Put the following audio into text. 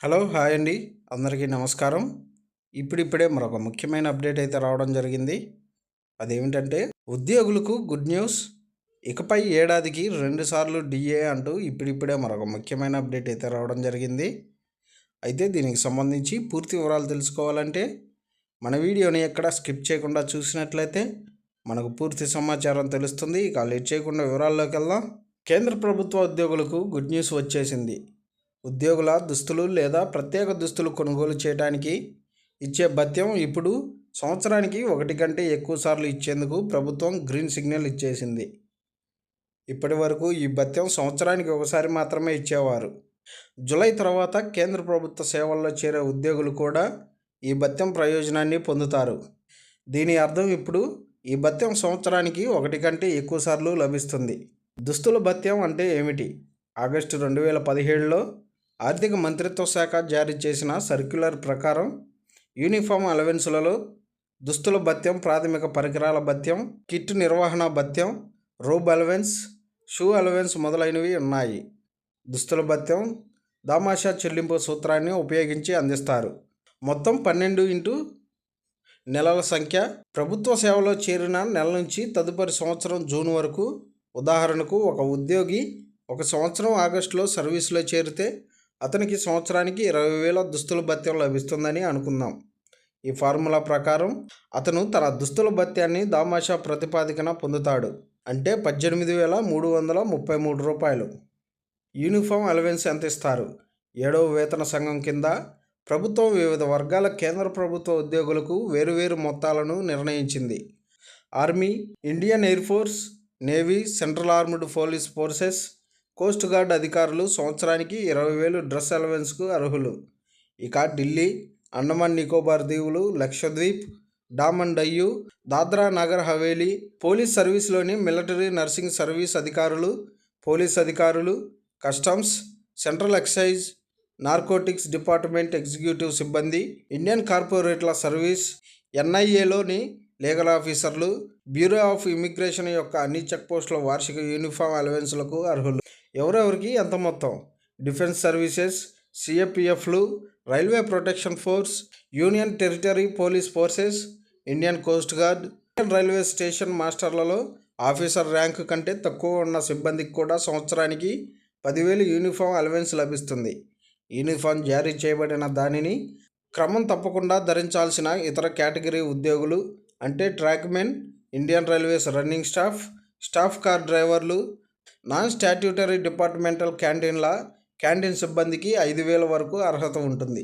Hello hi అండి. అందరికీ నమస్కారం. ఇప్పుడిప్పుడే మరొక ముఖ్యమైన అప్డేట్ అయితే రావడం జరిగింది. అదేమిటంటే ఉద్యోగులకు గుడ్ న్యూస్. ఇకపై ఏడాదికి రెండుసార్లు డిఏ అంటూ ఇప్పుడిప్పుడే మరొక ముఖ్యమైన అప్డేట్ అయితే రావడం జరిగింది. అయితే దీనికి సంబంధించి పూర్తి వివరాలు తెలుసుకోవాలంటే మన వీడియోని ఎక్కడ స్కిప్ చేయకుండా చూసినట్లయితే మనకు పూర్తి సమాచారం తెలుస్తుంది. ఇక లేట్ చేయకుండా వివరాల్లోకి వెళ్దాం. కేంద్ర ప్రభుత్వ ఉద్యోగులకు గుడ్ న్యూస్ వచ్చేసింది. ఉద్యోగుల దుస్తులు లేదా ప్రత్యేక దుస్తులు కొనుగోలు చేయడానికి ఇచ్చే భత్యం ఇప్పుడు సంవత్సరానికి ఒకటి కంటే ఎక్కువ సార్లు ఇచ్చేందుకు ప్రభుత్వం గ్రీన్ సిగ్నల్ ఇచ్చేసింది. ఇప్పటి వరకు ఈ భత్యం సంవత్సరానికి ఒకసారి మాత్రమే ఇచ్చేవారు. జూలై తర్వాత కేంద్ర ప్రభుత్వ సేవల్లో చేరే ఉద్యోగులు కూడా ఈ భత్యం ప్రయోజనాన్ని పొందుతారు. దీని అర్థం ఇప్పుడు ఈ భత్యం సంవత్సరానికి ఒకటి కంటే ఎక్కువ సార్లు లభిస్తుంది. దుస్తుల భత్యం అంటే ఏమిటి? ఆగస్టు రెండు వేల పదిహేడులో ఆర్థిక మంత్రిత్వ శాఖ జారీ చేసిన సర్క్యులర్ ప్రకారం యూనిఫామ్ అలవెన్సులలో దుస్తుల భత్యం ప్రాథమిక పరికరాల భత్యం కిట్ నిర్వహణ భత్యం రోబ్ అలవెన్స్ షూ అలవెన్స్ మొదలైనవి ఉన్నాయి. దుస్తుల భత్యం దామాషా చెల్లింపు సూత్రాన్ని ఉపయోగించి అందిస్తారు. మొత్తం పన్నెండు ఇంటూ నెలల సంఖ్య. ప్రభుత్వ సేవలో చేరిన నెల నుంచి తదుపరి సంవత్సరం జూన్ వరకు ఉదాహరణకు ఒక ఉద్యోగి ఒక సంవత్సరం ఆగస్టులో సర్వీస్లో చేరితే అతనికి సంవత్సరానికి ఇరవై వేల దుస్తుల భత్యం లభిస్తుందని అనుకుందాం. ఈ ఫార్ములా ప్రకారం అతను తన దుస్తుల భత్యాన్ని దామాషా ప్రతిపాదికన పొందుతాడు. అంటే పద్దెనిమిది వేల మూడు వందల ముప్పై మూడు రూపాయలు. యూనిఫామ్ అలవెన్స్ ఎంత ఇస్తారు? ఏడవ వేతన సంఘం కింద ప్రభుత్వం వివిధ వర్గాల కేంద్ర ప్రభుత్వ ఉద్యోగులకు వేరువేరు మొత్తాలను నిర్ణయించింది. Army Indian air force navy central armed police forces coast guard అధికారులు సంవత్సరానికి ఇరవై వేలు డ్రెస్ అలవెన్స్కు అర్హులు. ఇక ఢిల్లీ అండమాన్ నికోబార్ దీవులు లక్షద్వీప్ డామన్ డయ్యు దాద్రా నగర్ హవేలీ పోలీస్ సర్వీస్లోని మిలిటరీ నర్సింగ్ సర్వీస్ అధికారులు పోలీస్ అధికారులు customs central excise narcotics department executive సిబ్బంది ఇండియన్ కార్పొరేట్ల సర్వీస్ ఎన్ఐఏలోని లీగల్ ఆఫీసర్లు బ్యూరో ఆఫ్ ఇమిగ్రేషన్ యొక్క అన్ని చెక్పోస్టుల వార్షిక యూనిఫామ్ అలవెన్స్లకు అర్హులు. ఎవరెవరికి ఎంత మొత్తం? Defence services సిఎపిఎఫ్లు railway protection force union territory police forces Indian coast guard Indian railway station మాస్టర్లలో officer rank కంటే తక్కువ ఉన్న సిబ్బందికి కూడా సంవత్సరానికి పదివేలు యూనిఫామ్ అలవెన్స్ లభిస్తుంది. యూనిఫామ్ జారీ చేయబడిన దానిని క్రమం తప్పకుండా ధరించాల్సిన ఇతర కేటగిరీ ఉద్యోగులు అంటే trackmen Indian railways running staff staff car డ్రైవర్లు నాన్ స్టాట్యూటరీ డిపార్ట్మెంటల్ క్యాంటీన్ల క్యాంటీన్ సిబ్బందికి ఐదు వేల వరకు అర్హత ఉంటుంది.